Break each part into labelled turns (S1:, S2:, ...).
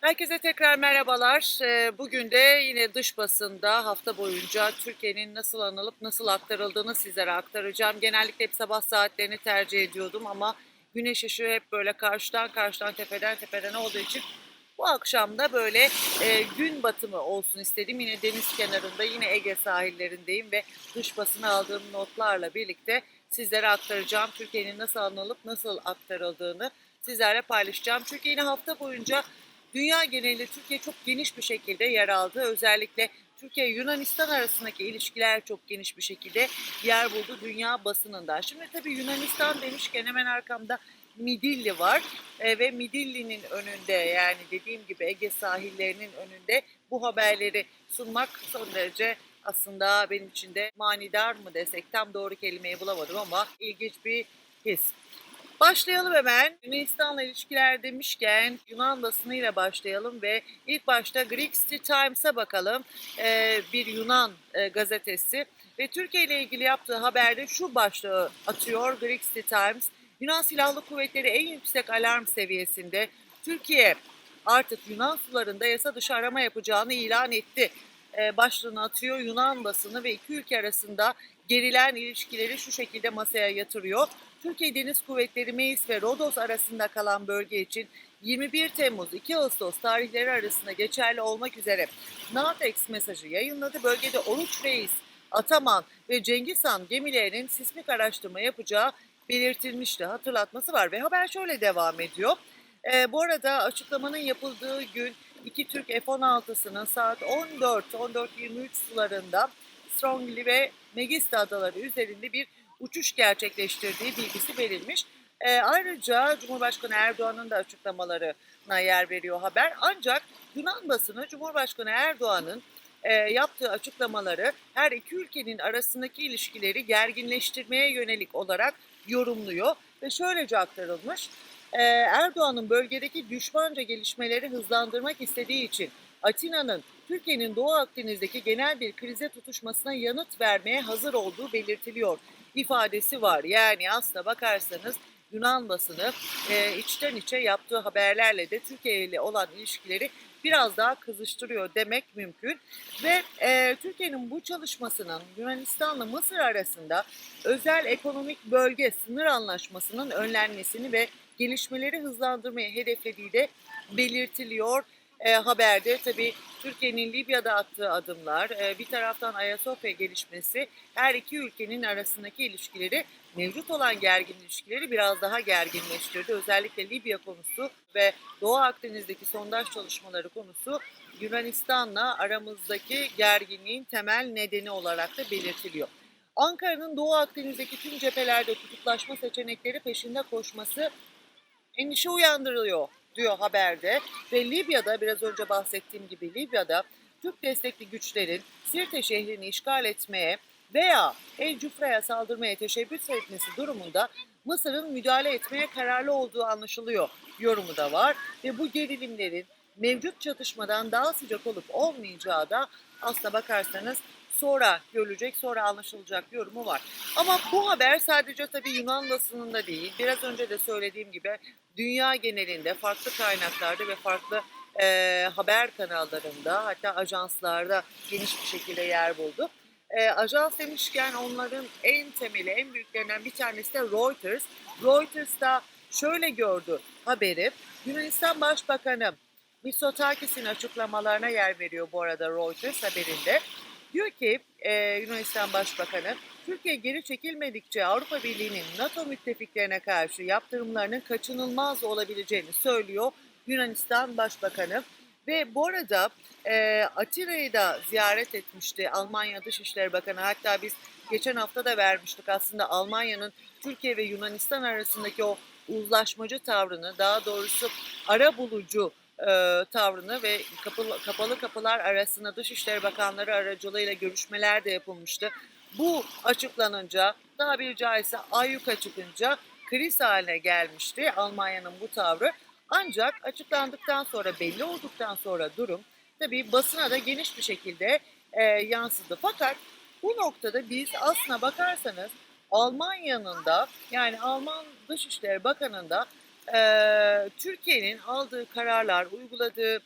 S1: Herkese tekrar merhabalar. Ee, Bugün de yine dış basında hafta boyunca Türkiye'nin nasıl anılıp nasıl aktarıldığını sizlere aktaracağım. Genellikle hep sabah saatlerini tercih ediyordum ama güneş ışığı hep böyle karşıdan karşıdan tepeden tepeden olduğu için bu akşam da böyle e, gün batımı olsun istedim. Yine deniz kenarında yine Ege sahillerindeyim ve dış basına aldığım notlarla birlikte sizlere aktaracağım. Türkiye'nin nasıl anılıp nasıl aktarıldığını sizlerle paylaşacağım. Çünkü yine hafta boyunca Dünya genelinde Türkiye çok geniş bir şekilde yer aldı. Özellikle Türkiye-Yunanistan arasındaki ilişkiler çok geniş bir şekilde yer buldu dünya basınında. Şimdi tabii Yunanistan demişken hemen arkamda Midilli var E, ve Midilli'nin önünde yani dediğim gibi Ege sahillerinin önünde bu haberleri sunmak son derece aslında benim için de manidar mı desek tam doğru kelimeyi bulamadım ama ilginç bir his. Başlayalım hemen. Yunanistan'la ilişkiler demişken Yunan basınıyla başlayalım ve ilk başta Greek City Times'a bakalım. Ee, bir Yunan e, gazetesi ve Türkiye ile ilgili yaptığı haberde şu başlığı atıyor Greek City Times. Yunan Silahlı Kuvvetleri en yüksek alarm seviyesinde. Türkiye artık Yunan sularında yasa dışı arama yapacağını ilan etti. Ee, başlığını atıyor Yunan basını ve iki ülke arasında gerilen ilişkileri şu şekilde masaya yatırıyor. Türkiye Deniz Kuvvetleri Meis ve Rodos arasında kalan bölge için 21 Temmuz 2 Ağustos tarihleri arasında geçerli olmak üzere NAVEX mesajı yayınladı. Bölgede Oruç Reis, Ataman ve Cengiz Han gemilerinin sismik araştırma yapacağı belirtilmişti. Hatırlatması var ve haber şöyle devam ediyor. Ee, bu arada açıklamanın yapıldığı gün iki Türk F-16'sının saat 14-14.23 sularında Strongly ve Megiste adaları üzerinde bir uçuş gerçekleştirdiği bilgisi verilmiş. E, ayrıca Cumhurbaşkanı Erdoğan'ın da açıklamalarına yer veriyor haber. Ancak Yunan basını Cumhurbaşkanı Erdoğan'ın e, yaptığı açıklamaları her iki ülkenin arasındaki ilişkileri gerginleştirmeye yönelik olarak yorumluyor ve şöylece aktarılmış. E, Erdoğan'ın bölgedeki düşmanca gelişmeleri hızlandırmak istediği için Atina'nın Türkiye'nin Doğu Akdeniz'deki genel bir krize tutuşmasına yanıt vermeye hazır olduğu belirtiliyor ifadesi var. Yani aslına bakarsanız Yunan basını e, içten içe yaptığı haberlerle de Türkiye ile olan ilişkileri biraz daha kızıştırıyor demek mümkün. Ve e, Türkiye'nin bu çalışmasının Yunanistan'la Mısır arasında özel ekonomik bölge sınır anlaşmasının önlenmesini ve gelişmeleri hızlandırmayı hedeflediği de belirtiliyor e, haberde. Tabii Türkiye'nin Libya'da attığı adımlar, e, bir taraftan Ayasofya gelişmesi her iki ülkenin arasındaki ilişkileri mevcut olan gergin ilişkileri biraz daha gerginleştirdi. Özellikle Libya konusu ve Doğu Akdeniz'deki sondaj çalışmaları konusu Yunanistan'la aramızdaki gerginliğin temel nedeni olarak da belirtiliyor. Ankara'nın Doğu Akdeniz'deki tüm cephelerde kutuplaşma seçenekleri peşinde koşması endişe uyandırılıyor diyor haberde. Ve Libya'da biraz önce bahsettiğim gibi Libya'da Türk destekli güçlerin Sirte şehrini işgal etmeye veya El Cufra'ya saldırmaya teşebbüs etmesi durumunda Mısır'ın müdahale etmeye kararlı olduğu anlaşılıyor yorumu da var. Ve bu gerilimlerin mevcut çatışmadan daha sıcak olup olmayacağı da aslına bakarsanız sonra görülecek, sonra anlaşılacak yorumu var. Ama bu haber sadece tabii Yunan basınında değil, biraz önce de söylediğim gibi dünya genelinde farklı kaynaklarda ve farklı e, haber kanallarında hatta ajanslarda geniş bir şekilde yer buldu. E, ajans demişken onların en temeli, en büyüklerinden bir tanesi de Reuters. Reuters da şöyle gördü haberi. Yunanistan Başbakanı Mitsotakis'in açıklamalarına yer veriyor bu arada Reuters haberinde. Diyor ki e, Yunanistan Başbakanı, Türkiye geri çekilmedikçe Avrupa Birliği'nin NATO müttefiklerine karşı yaptırımlarının kaçınılmaz olabileceğini söylüyor Yunanistan Başbakanı. Ve bu arada e, Atina'yı da ziyaret etmişti Almanya Dışişleri Bakanı. Hatta biz geçen hafta da vermiştik aslında Almanya'nın Türkiye ve Yunanistan arasındaki o uzlaşmacı tavrını, daha doğrusu ara bulucu e, tavrını ve kapalı, kapalı kapılar arasında Dışişleri Bakanları aracılığıyla görüşmeler de yapılmıştı. Bu açıklanınca daha bir caizse ayyuka çıkınca kriz haline gelmişti Almanya'nın bu tavrı. Ancak açıklandıktan sonra belli olduktan sonra durum tabii basına da geniş bir şekilde e, yansıdı. Fakat bu noktada biz aslına bakarsanız Almanya'nın da yani Alman Dışişleri Bakanı'nda Ee, Türkiye'nin aldığı kararlar, uyguladığı,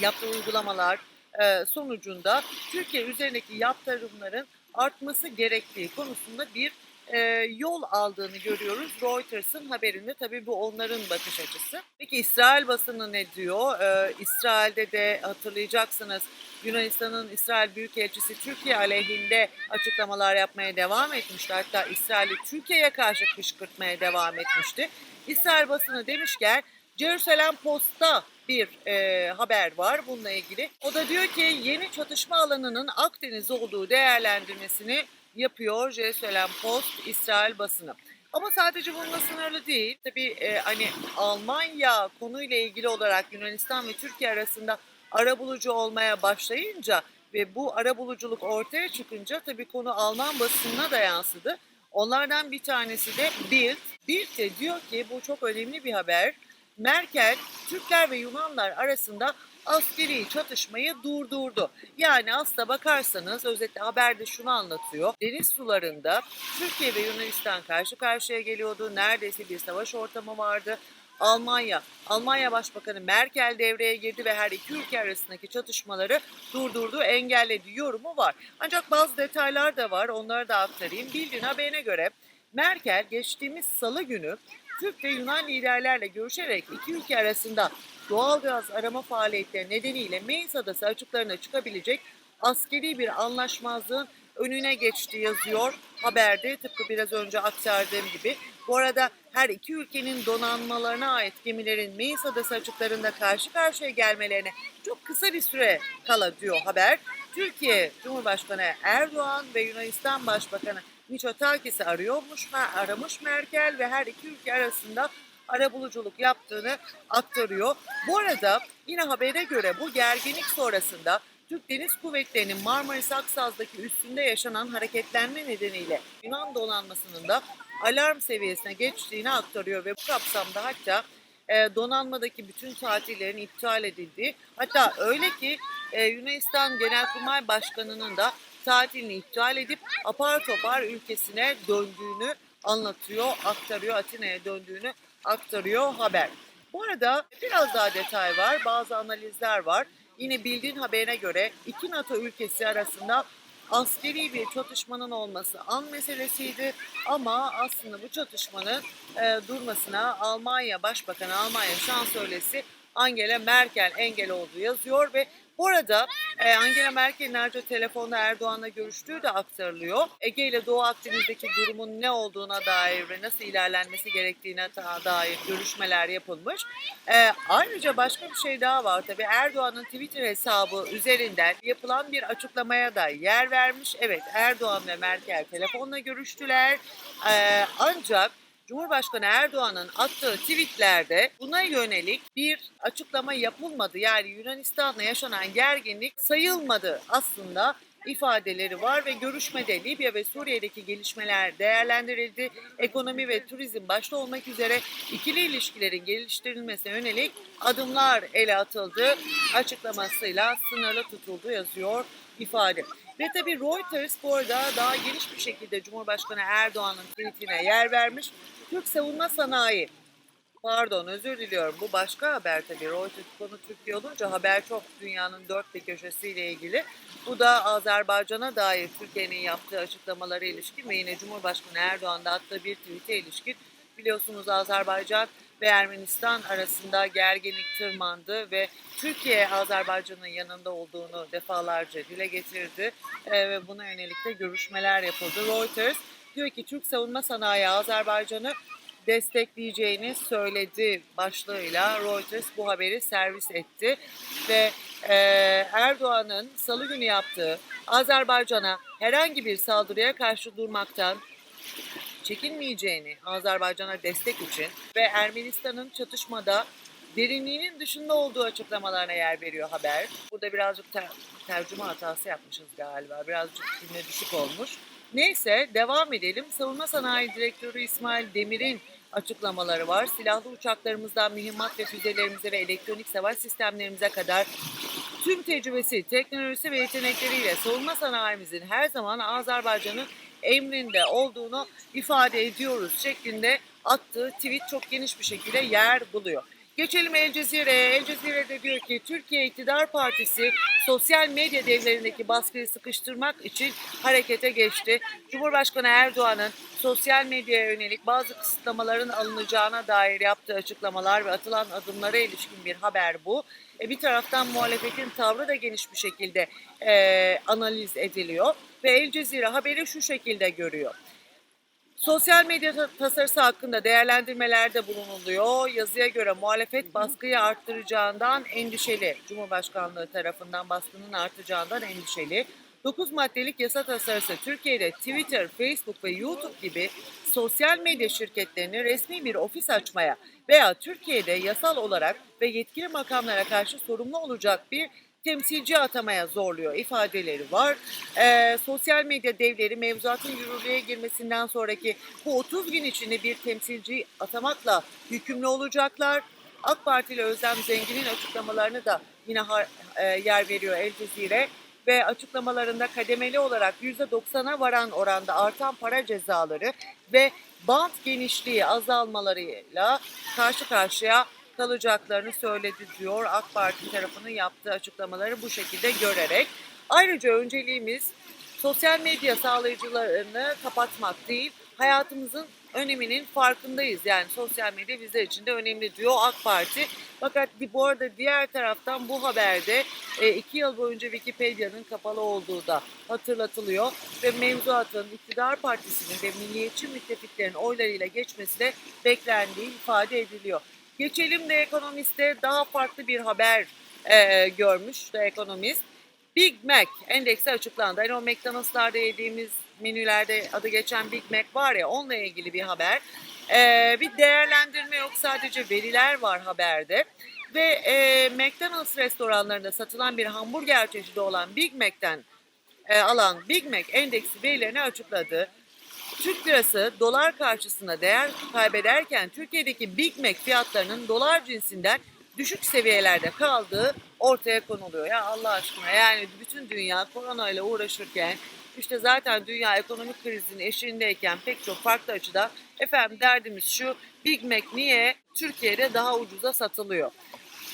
S1: yaptığı uygulamalar e, sonucunda Türkiye üzerindeki yaptırımların artması gerektiği konusunda bir e, yol aldığını görüyoruz. Reuters'ın haberinde tabii bu onların bakış açısı. Peki İsrail basını ne diyor? Ee, İsrail'de de hatırlayacaksınız Yunanistan'ın İsrail Büyükelçisi Türkiye aleyhinde açıklamalar yapmaya devam etmişti. Hatta İsrail'i Türkiye'ye karşı kışkırtmaya devam etmişti. İsrail basını demişken Jerusalem Post'ta bir e, haber var bununla ilgili. O da diyor ki yeni çatışma alanının Akdeniz olduğu değerlendirmesini yapıyor Jerusalem Post İsrail basını. Ama sadece bununla sınırlı değil. Tabii e, hani Almanya konuyla ilgili olarak Yunanistan ve Türkiye arasında arabulucu olmaya başlayınca ve bu arabuluculuk ortaya çıkınca tabii konu Alman basınına da yansıdı. Onlardan bir tanesi de Bild. Bild de diyor ki bu çok önemli bir haber. Merkel Türkler ve Yunanlar arasında askeri çatışmayı durdurdu. Yani aslına bakarsanız özetle haberde şunu anlatıyor. Deniz sularında Türkiye ve Yunanistan karşı karşıya geliyordu. Neredeyse bir savaş ortamı vardı. Almanya, Almanya Başbakanı Merkel devreye girdi ve her iki ülke arasındaki çatışmaları durdurdu, engelledi yorumu var. Ancak bazı detaylar da var, onları da aktarayım. Bildiğin haberine göre Merkel geçtiğimiz salı günü Türk ve Yunan liderlerle görüşerek iki ülke arasında doğalgaz arama faaliyetleri nedeniyle Meis Adası açıklarına çıkabilecek askeri bir anlaşmazlığın önüne geçti yazıyor haberde tıpkı biraz önce aktardığım gibi. Bu arada her iki ülkenin donanmalarına ait gemilerin Meis Adası açıklarında karşı karşıya gelmelerine çok kısa bir süre kala diyor haber. Türkiye Cumhurbaşkanı Erdoğan ve Yunanistan Başbakanı Mitsotakis'i arıyormuş, aramış Merkel ve her iki ülke arasında arabuluculuk yaptığını aktarıyor. Bu arada yine habere göre bu gerginlik sonrasında Türk Deniz Kuvvetleri'nin Marmaris Aksaz'daki üstünde yaşanan hareketlenme nedeniyle Yunan donanmasının da alarm seviyesine geçtiğini aktarıyor ve bu kapsamda hatta e, donanmadaki bütün tatillerin iptal edildiği hatta öyle ki e, Yunanistan Genelkurmay Başkanı'nın da tatilini iptal edip apar topar ülkesine döndüğünü anlatıyor, aktarıyor, Atina'ya döndüğünü aktarıyor haber. Bu arada biraz daha detay var, bazı analizler var. Yine bildiğin haberine göre iki NATO ülkesi arasında askeri bir çatışmanın olması an meselesiydi. Ama aslında bu çatışmanın e, durmasına Almanya Başbakanı, Almanya Şansölyesi Angela Merkel engel olduğu yazıyor ve bu arada e, Angela Merkel'in ayrıca telefonda Erdoğan'la görüştüğü de aktarılıyor. Ege ile Doğu Akdeniz'deki durumun ne olduğuna dair ve nasıl ilerlenmesi gerektiğine dair görüşmeler yapılmış. E, ayrıca başka bir şey daha var tabii. Erdoğan'ın Twitter hesabı üzerinden yapılan bir açıklamaya da yer vermiş. Evet Erdoğan ve Merkel telefonla görüştüler. E, ancak Cumhurbaşkanı Erdoğan'ın attığı tweetlerde buna yönelik bir açıklama yapılmadı. Yani Yunanistan'la yaşanan gerginlik sayılmadı aslında ifadeleri var ve görüşmede Libya ve Suriye'deki gelişmeler değerlendirildi. Ekonomi ve turizm başta olmak üzere ikili ilişkilerin geliştirilmesine yönelik adımlar ele atıldı. Açıklamasıyla sınırlı tutuldu yazıyor ifade. Ve tabii Reuters bu arada daha geniş bir şekilde Cumhurbaşkanı Erdoğan'ın tweetine yer vermiş. Türk savunma sanayi Pardon özür diliyorum. Bu başka haber tabii. Reuters konu Türkiye olunca haber çok dünyanın dört bir köşesiyle ilgili. Bu da Azerbaycan'a dair Türkiye'nin yaptığı açıklamalara ilişkin ve yine Cumhurbaşkanı Erdoğan da attığı bir tweet'e ilişkin. Biliyorsunuz Azerbaycan ve Ermenistan arasında gerginlik tırmandı ve Türkiye Azerbaycan'ın yanında olduğunu defalarca dile getirdi Ee, ve buna yönelik de görüşmeler yapıldı. Reuters diyor ki Türk savunma sanayi Azerbaycan'ı destekleyeceğini söyledi başlığıyla Reuters bu haberi servis etti ve e, Erdoğan'ın salı günü yaptığı Azerbaycan'a herhangi bir saldırıya karşı durmaktan çekinmeyeceğini Azerbaycan'a destek için ve Ermenistan'ın çatışmada derinliğinin dışında olduğu açıklamalarına yer veriyor haber. Burada birazcık ter- tercüme hatası yapmışız galiba. Birazcık cümle düşük olmuş. Neyse devam edelim. Savunma Sanayi Direktörü İsmail Demir'in açıklamaları var. Silahlı uçaklarımızdan mühimmat ve füzelerimize ve elektronik savaş sistemlerimize kadar tüm tecrübesi, teknolojisi ve yetenekleriyle savunma sanayimizin her zaman Azerbaycan'ın emrinde olduğunu ifade ediyoruz şeklinde attığı tweet çok geniş bir şekilde yer buluyor. Geçelim El Cezire'ye. El Cezire'de diyor ki Türkiye İktidar Partisi sosyal medya devlerindeki baskıyı sıkıştırmak için harekete geçti. Cumhurbaşkanı Erdoğan'ın sosyal medyaya yönelik bazı kısıtlamaların alınacağına dair yaptığı açıklamalar ve atılan adımlara ilişkin bir haber bu. E, bir taraftan muhalefetin tavrı da geniş bir şekilde e, analiz ediliyor ve El Cezire haberi şu şekilde görüyor. Sosyal medya ta- tasarısı hakkında değerlendirmelerde bulunuluyor. Yazıya göre muhalefet baskıyı arttıracağından endişeli. Cumhurbaşkanlığı tarafından baskının artacağından endişeli. 9 maddelik yasa tasarısı Türkiye'de Twitter, Facebook ve YouTube gibi sosyal medya şirketlerini resmi bir ofis açmaya veya Türkiye'de yasal olarak ve yetkili makamlara karşı sorumlu olacak bir temsilci atamaya zorluyor ifadeleri var. Ee, sosyal medya devleri mevzuatın yürürlüğe girmesinden sonraki bu 30 gün içinde bir temsilci atamakla yükümlü olacaklar. AK Partili Özlem Zengin'in açıklamalarını da yine e, yer veriyor El Cezire ve açıklamalarında kademeli olarak %90'a varan oranda artan para cezaları ve bant genişliği azalmalarıyla karşı karşıya kalacaklarını söyledi diyor AK Parti tarafının yaptığı açıklamaları bu şekilde görerek. Ayrıca önceliğimiz sosyal medya sağlayıcılarını kapatmak değil, hayatımızın öneminin farkındayız. Yani sosyal medya bizler için de önemli diyor AK Parti. Fakat bu arada diğer taraftan bu haberde e, iki yıl boyunca Wikipedia'nın kapalı olduğu da hatırlatılıyor. Ve mevzuatın iktidar partisinin ve milliyetçi müttefiklerin oylarıyla geçmesi de beklendiği ifade ediliyor. Geçelim de ekonomiste daha farklı bir haber e, görmüş de ekonomist. Big Mac endeksi açıklandı. Hani o McDonald's'larda yediğimiz menülerde adı geçen Big Mac var ya onunla ilgili bir haber. Ee, bir değerlendirme yok sadece veriler var haberde. Ve e, McDonald's restoranlarında satılan bir hamburger çeşidi olan Big Mac'ten e, alan Big Mac endeksi verilerini açıkladı. Türk lirası dolar karşısında değer kaybederken Türkiye'deki Big Mac fiyatlarının dolar cinsinden düşük seviyelerde kaldığı ortaya konuluyor. Ya Allah aşkına yani bütün dünya koronayla uğraşırken işte zaten dünya ekonomik krizinin eşiğindeyken pek çok farklı açıda efendim derdimiz şu Big Mac niye Türkiye'de daha ucuza satılıyor?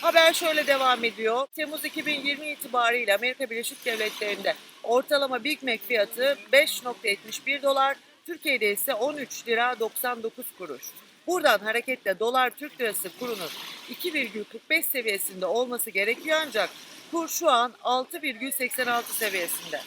S1: Haber şöyle devam ediyor. Temmuz 2020 itibariyle Amerika Birleşik Devletleri'nde ortalama Big Mac fiyatı 5.71 dolar, Türkiye'de ise 13 lira 99 kuruş. Buradan hareketle dolar Türk lirası kurunun 2,45 seviyesinde olması gerekiyor ancak kur şu an 6,86 seviyesinde.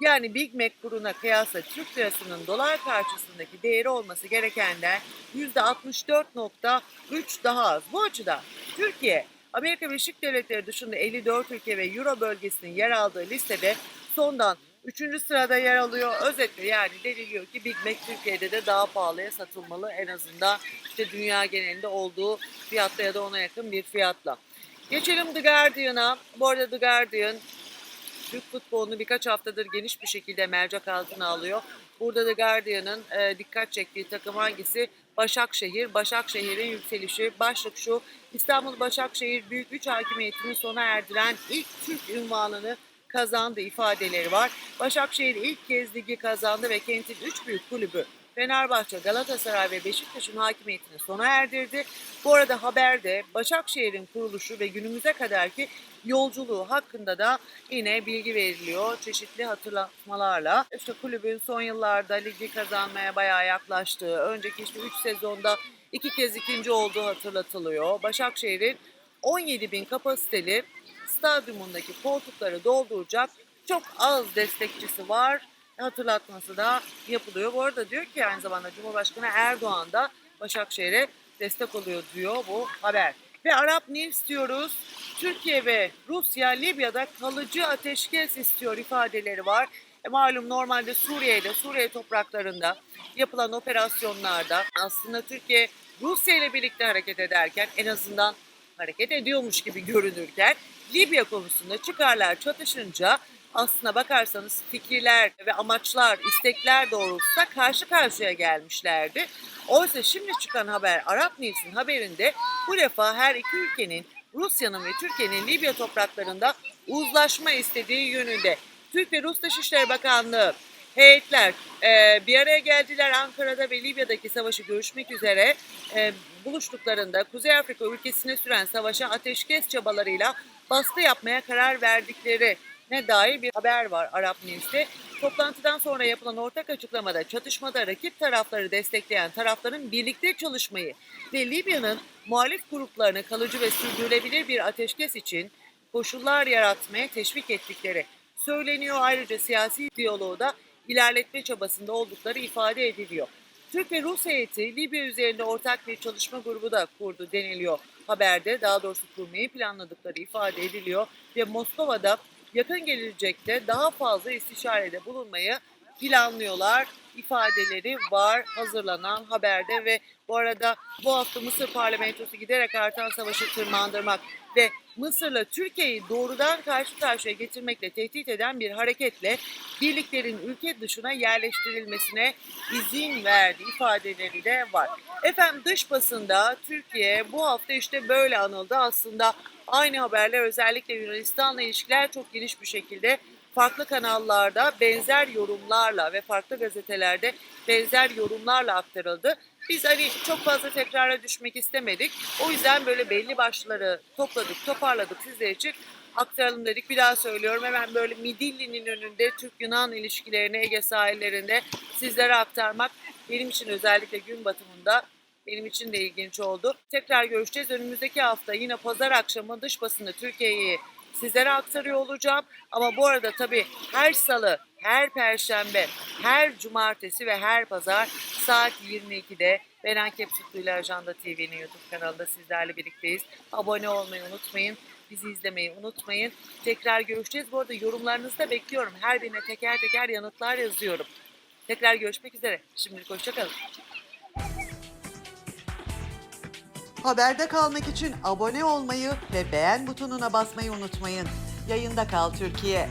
S1: Yani Big Mac kuruna kıyasla Türk lirasının dolar karşısındaki değeri olması gerekenden %64.3 daha az. Bu açıdan Türkiye, Amerika Birleşik Devletleri dışında 54 ülke ve Euro bölgesinin yer aldığı listede sondan 3. sırada yer alıyor. Özetle yani deniliyor ki Big Mac Türkiye'de de daha pahalıya satılmalı. En azından işte dünya genelinde olduğu fiyatta ya da ona yakın bir fiyatla. Geçelim The Guardian'a. Bu arada The Guardian Türk futbolunu birkaç haftadır geniş bir şekilde mercek altına alıyor. Burada da Guardian'ın e, dikkat çektiği takım hangisi? Başakşehir. Başakşehir'in yükselişi. Başlık şu. İstanbul Başakşehir Büyük Güç Hakimiyeti'ni sona erdiren ilk Türk ünvanını kazandı ifadeleri var. Başakşehir ilk kez ligi kazandı ve kentin üç büyük kulübü Fenerbahçe, Galatasaray ve Beşiktaş'ın hakimiyetini sona erdirdi. Bu arada haberde Başakşehir'in kuruluşu ve günümüze kadarki yolculuğu hakkında da yine bilgi veriliyor çeşitli hatırlatmalarla. İşte kulübün son yıllarda ligi kazanmaya bayağı yaklaştığı, önceki işte 3 sezonda iki kez ikinci olduğu hatırlatılıyor. Başakşehir'in 17 bin kapasiteli stadyumundaki koltukları dolduracak çok az destekçisi var hatırlatması da yapılıyor. Bu arada diyor ki aynı zamanda Cumhurbaşkanı Erdoğan da Başakşehir'e destek oluyor diyor bu haber. Ve Arap News diyoruz. Türkiye ve Rusya Libya'da kalıcı ateşkes istiyor ifadeleri var. E malum normalde Suriye'de, Suriye topraklarında yapılan operasyonlarda aslında Türkiye Rusya ile birlikte hareket ederken en azından hareket ediyormuş gibi görünürken Libya konusunda çıkarlar çatışınca aslına bakarsanız fikirler ve amaçlar, istekler doğrultusunda karşı karşıya gelmişlerdi. Oysa şimdi çıkan haber Arap News'in haberinde bu defa her iki ülkenin Rusya'nın ve Türkiye'nin Libya topraklarında uzlaşma istediği yönünde. Türk ve Rus Dışişleri Bakanlığı heyetler e, bir araya geldiler Ankara'da ve Libya'daki savaşı görüşmek üzere e, buluştuklarında Kuzey Afrika ülkesine süren savaşa ateşkes çabalarıyla baskı yapmaya karar verdikleri ne dair bir haber var Arap News'te. Toplantıdan sonra yapılan ortak açıklamada çatışmada rakip tarafları destekleyen tarafların birlikte çalışmayı ve Libya'nın muhalif gruplarını kalıcı ve sürdürülebilir bir ateşkes için koşullar yaratmaya teşvik ettikleri söyleniyor. Ayrıca siyasi diyaloğu da ilerletme çabasında oldukları ifade ediliyor. Türk ve Rus heyeti Libya üzerinde ortak bir çalışma grubu da kurdu deniliyor haberde. Daha doğrusu kurmayı planladıkları ifade ediliyor ve Moskova'da yakın gelecekte daha fazla istişarede bulunmayı planlıyorlar ifadeleri var hazırlanan haberde ve bu arada bu hafta Mısır parlamentosu giderek artan savaşı tırmandırmak ve Mısır'la Türkiye'yi doğrudan karşı karşıya getirmekle tehdit eden bir hareketle birliklerin ülke dışına yerleştirilmesine izin verdi ifadeleri de var. Efendim dış basında Türkiye bu hafta işte böyle anıldı. Aslında aynı haberler özellikle Yunanistan'la ilişkiler çok geniş bir şekilde farklı kanallarda benzer yorumlarla ve farklı gazetelerde benzer yorumlarla aktarıldı. Biz hani çok fazla tekrara düşmek istemedik. O yüzden böyle belli başlıları topladık, toparladık sizler için aktaralım dedik. Bir daha söylüyorum hemen böyle Midilli'nin önünde Türk-Yunan ilişkilerini Ege sahillerinde sizlere aktarmak benim için özellikle gün batımında benim için de ilginç oldu. Tekrar görüşeceğiz. Önümüzdeki hafta yine pazar akşamı dış basını Türkiye'yi sizlere aktarıyor olacağım. Ama bu arada tabii her salı, her perşembe, her cumartesi ve her pazar saat 22'de Beren Kepsutlu ile Ajanda TV'nin YouTube kanalında sizlerle birlikteyiz. Abone olmayı unutmayın. Bizi izlemeyi unutmayın. Tekrar görüşeceğiz. Bu arada yorumlarınızı da bekliyorum. Her birine teker teker yanıtlar yazıyorum. Tekrar görüşmek üzere. Şimdilik hoşçakalın.
S2: Haberde kalmak için abone olmayı ve beğen butonuna basmayı unutmayın. Yayında kal Türkiye.